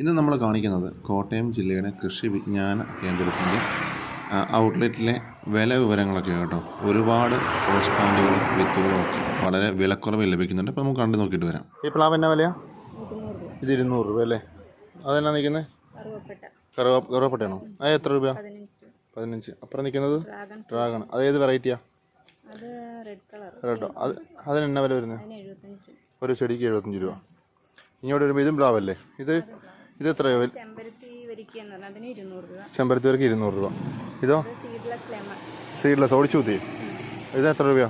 ഇന്ന് നമ്മൾ കാണിക്കുന്നത് കോട്ടയം ജില്ലയുടെ കൃഷി വിജ്ഞാന കേന്ദ്രത്തിന്റെ ഔട്ട്ലെറ്റിലെ വില വിവരങ്ങളൊക്കെ കേട്ടോ. ഒരുപാട് റോസ് പ്ലാന്റുകളും വിത്തുകളും ഒക്കെ വളരെ വിലക്കുറവ് ലഭിക്കുന്നുണ്ട്. അപ്പോൾ നമുക്ക് കണ്ടു നോക്കിയിട്ട് വരാം. ഈ പ്ലാവ് എന്നാ വിലയാ? ഇത് ഇരുന്നൂറ് രൂപ അല്ലേ? അതെന്നാ നിൽക്കുന്നത് കറുവപ്പട്ട കറുവ കറുവപ്പട്ടയാണോ? അത് എത്ര രൂപ പതിനഞ്ച്. അപ്പുറം നിൽക്കുന്നത്? ഡ്രാഗൺ അത് ഏത് വെറൈറ്റിയാ റെഡോ അത് അതിനെന്നാ വില വരുന്നത് ഒരു ചെടിക്ക് എഴുപത്തഞ്ച് രൂപ. ഇങ്ങോട്ട് വരുമ്പോൾ ഇതും പ്ലാവല്ലേ? ഇത്? ഇത് എത്രയോ? ചെമ്പരത്തി അതിന് ഇരുന്നൂറ് രൂപ. ഇതോ? സീഡ്ലെസ് ഒളിച്ചൂത്തി ഇത് എത്ര രൂപയോ?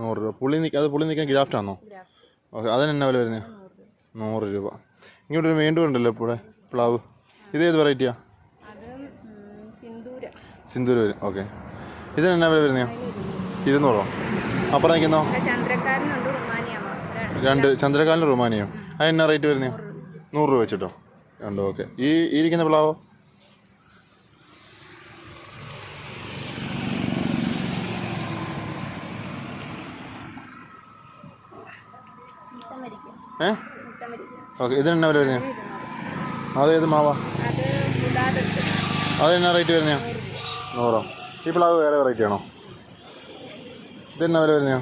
നൂറ് രൂപ. പുളി നിൽക്കുക അത് പുള്ളി നിൽക്കാൻ ഗ്രാഫ്റ്റാണോ ഗ്രാഫ് ഓക്കെ അതിന് വില വരുന്നത് നൂറ് രൂപ. ഇങ്ങോട്ട് ഒരു വീണ്ടും ഉണ്ടല്ലോ ഇപ്പോൾ പ്ലാവ്. ഇത് ഏത് വെറൈറ്റിയാ? സിന്ദൂര. വരും. ഓക്കെ. ഇതിന് എന്നാ വില വരുന്നയോ ഇരുന്നൂറ്. അപ്പുറം നിൽക്കുന്നോ ഇവിടെ രണ്ട് ചന്ദ്രകാലിന് റുമാനിയോ? അതെന്നാ റേറ്റ് വരുന്നയോ നൂറ് രൂപ വെച്ചിട്ടോ? രണ്ട് ഓക്കെ. ഈ ഇരിക്കുന്ന പ്ലാവോ? ഏ? ഓക്കെ ഇതിന് എന്നാ വില വരുന്ന? ഇരുന്നൂറ് അതേത് മാവാ? അത് മുടാതെടുത്ത് അത് എന്നാ റേറ്റ് വരുന്ന? നൂറോ ഈ പ്ലാവ് വേറെ വെറൈറ്റി ആണോ? ഇതെന്നാ വില വരുന്ന?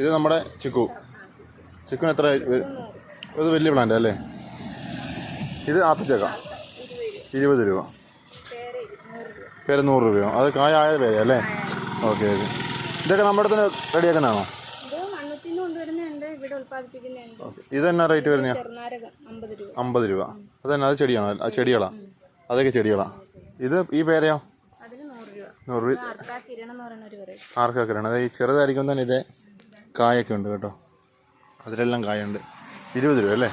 ഇത് നമ്മുടെ ചിക്കു. ചിക്കുന് എത്ര വരും? ഇത് വലിയ പ്ലാന്റ് അല്ലേ? ഇത് ആത്തച്ചക്ക. ഇരുപത് രൂപ. പേര് നൂറ് രൂപയോ? അത് കായായ പേര് അല്ലേ? Okay okay. ഇതൊക്കെ നമ്മുടെ തന്നെ റെഡിയാക്കുന്നതാണോ? ഇത് എന്നാ റേറ്റ് വരുന്ന അമ്പത് രൂപ. അത് തന്നെ അത് ചെടിയാണോ? ആ ചെടികളാ? അതൊക്കെ ചെടികളാ? ഇത് ഈ പേരയോ? നൂറ് രൂപ. ആർക്കാക്കിരണം കിരണം അത് ഈ ചെറുതായിരിക്കും തന്നെ ഇതേ കായൊക്കെ ഉണ്ട് കേട്ടോ. അതിലെല്ലാം കായുണ്ട്. ഇരുപത് രൂപ അല്ലേ?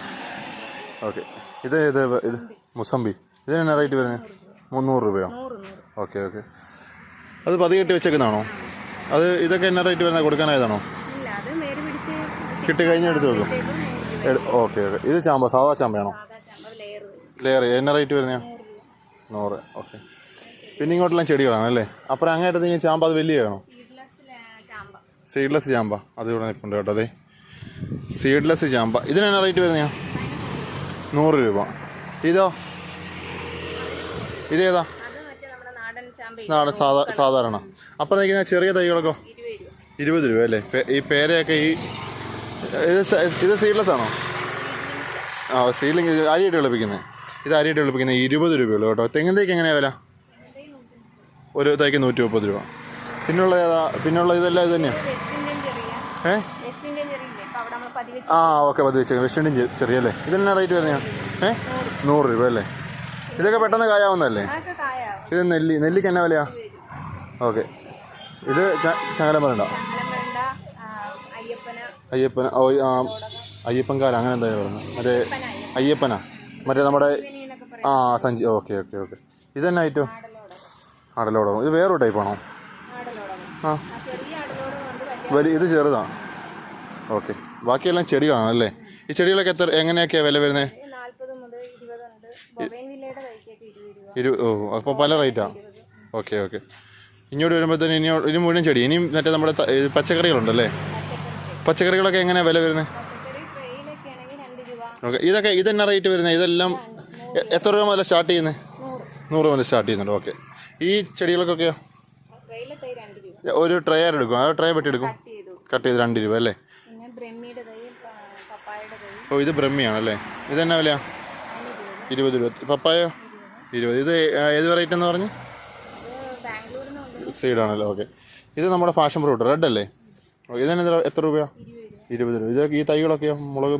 ഓക്കെ ഇത് ഇത് ഇത് മുസമ്പി. ഇതിനെന്നാ റേറ്റ് വരുന്നത് മുന്നൂറ് രൂപയോ? ഓക്കെ ഓക്കെ അത് പതി കെട്ടി വെച്ചേക്കുന്നതാണോ? അത് ഇതൊക്കെ എന്നാ റേറ്റ് വരുന്നത് കൊടുക്കാനായതാണോ? കിട്ടിക്കഴിഞ്ഞാൽ കിട്ടി എടുത്ത് വെക്കും. ഓക്കെ ഓക്കെ ഇത് ചാമ്പ സാധാ ചാമ്പയാണോ? ലെയർ എന്നാ റേറ്റ് വരുന്ന? നൂറ് ഓക്കെ പിന്നെ ഇങ്ങോട്ടെല്ലാം ചെടികളാണ് അല്ലേ? അപ്പുറം അങ്ങോട്ട് ചാമ്പ അത് വലിയ ആണോ? സീഡ്ലെസ് ചാമ്പ. അത് ഇവിടെ നിൽപ്പുണ്ട് കേട്ടോ അതെ സീഡ്ലെസ് ചാമ്പ ഇതിനെന്നാ റേറ്റ് വരുന്നത് നൂറ് രൂപ. ഇതോ? ഇതേതാ നാടൻ സാധാ സാധാരണ. അപ്പം നിൽക്കുന്ന ചെറിയ തൈകളൊക്കെ ഇരുപത് രൂപ അല്ലേ? ഈ പേരയൊക്കെ ഈ ഇത് ഇത് സീഡ്ലെസ് ആണോ? ആ സീഡ്ലിങ് അരിയിട്ട് വിളിപ്പിക്കുന്നത് ഇത് അരിയിട്ട് വിളിപ്പിക്കുന്നത് ഇരുപത് രൂപയുള്ളൂ കേട്ടോ. തെങ്ങിൻ തൈക്ക് എങ്ങനെയാ വില? ഒരു തൈക്ക് നൂറ്റി മുപ്പത് രൂപ. പിന്നുള്ള ഏതാ? പിന്നുള്ള ഇതെല്ലാം ഇത് തന്നെയാണ് ഏ? ആ ഓക്കെ പതി വെച്ചേക്കാം വെസ്റ്റ് ചെറിയല്ലേ? ചെറിയ അല്ലേ ഇതെന്നാ റേറ്റ് വരുന്നത് ഏ? നൂറ് രൂപ അല്ലേ? ഇതൊക്കെ പെട്ടെന്ന് കായാവുന്നതല്ലേ? ഇത് നെല്ലി നെല്ലിക്ക് എന്നാ വിലയാ? ഓക്കെ. ഇത് അലം വേണ്ട അയ്യപ്പന. ആ അയ്യപ്പൻകാര അങ്ങനെ എന്തായാലും പറഞ്ഞു മറ്റേ അയ്യപ്പനാ. മറ്റേ നമ്മുടെ ആ സഞ്ചി ഓക്കെ ഓക്കെ ഓക്കെ. ഇതെന്നാ ഐറ്റം? ആടലോടം ആടലോടോ ഇത് വേറൊരു ടൈപ്പാണോ? ആണോ ആ. വലിയ ഇത് ചെറുതാണ് ഓക്കെ. ബാക്കിയെല്ലാം ചെടികളാണ് അല്ലേ ഈ ചെടികളൊക്കെ എത്ര എങ്ങനെയൊക്കെയാണ് വില വരുന്നത് ഇരു ഓ അപ്പോൾ പല റേറ്റാണ് ഓക്കെ ഓക്കെ. ഇങ്ങോട്ട് വരുമ്പോഴത്തേന് ഇനി ഇനി മുഴുവൻ ചെടി. ഇനിയും മറ്റേ നമ്മുടെ പച്ചക്കറികളുണ്ടല്ലേ? പച്ചക്കറികളൊക്കെ എങ്ങനെയാ വില വരുന്നത് ഓക്കെ ഇതൊക്കെ ഇതെന്നാ റേറ്റ് വരുന്നത് ഇതെല്ലാം എത്ര രൂപ മുതൽ സ്റ്റാർട്ട് ചെയ്യുന്നത് നൂറ്. രൂപ മുതൽ സ്റ്റാർട്ട് ചെയ്യുന്നുണ്ട്. ഓക്കെ. ഈ ചെടികൾക്കൊക്കെയോ? ഒരു ട്രേ ആരെടുക്കും ആ ട്രേ വെട്ടി എടുക്കും? കട്ട് ചെയ്തു രണ്ട് രൂപ അല്ലേ? ബ്രഹ്മിയുടെ തൈ പ- പപ്പായയുടെ തൈ ഓ ഇത് ബ്രഹ്മിയാണല്ലേ? ഇത് എന്നാ വില ഇരുപത്. ഇരുപത് രൂപ. പപ്പായോ? ഇരുപത്. ഇത് ഏത് വെറൈറ്റി എന്ന് പറഞ്ഞ്? സീഡാണല്ലോ? ഓക്കെ. ഇത് നമ്മുടെ ഫാഷൻ ഫ്രൂട്ട് റെഡ് അല്ലേ? ഇതിന് എത്ര- എത്ര രൂപയോ? ഇരുപത് രൂപ. ഇരുപത് രൂപ. ഇത് ഈ തൈകളൊക്കെയോ? മുളക്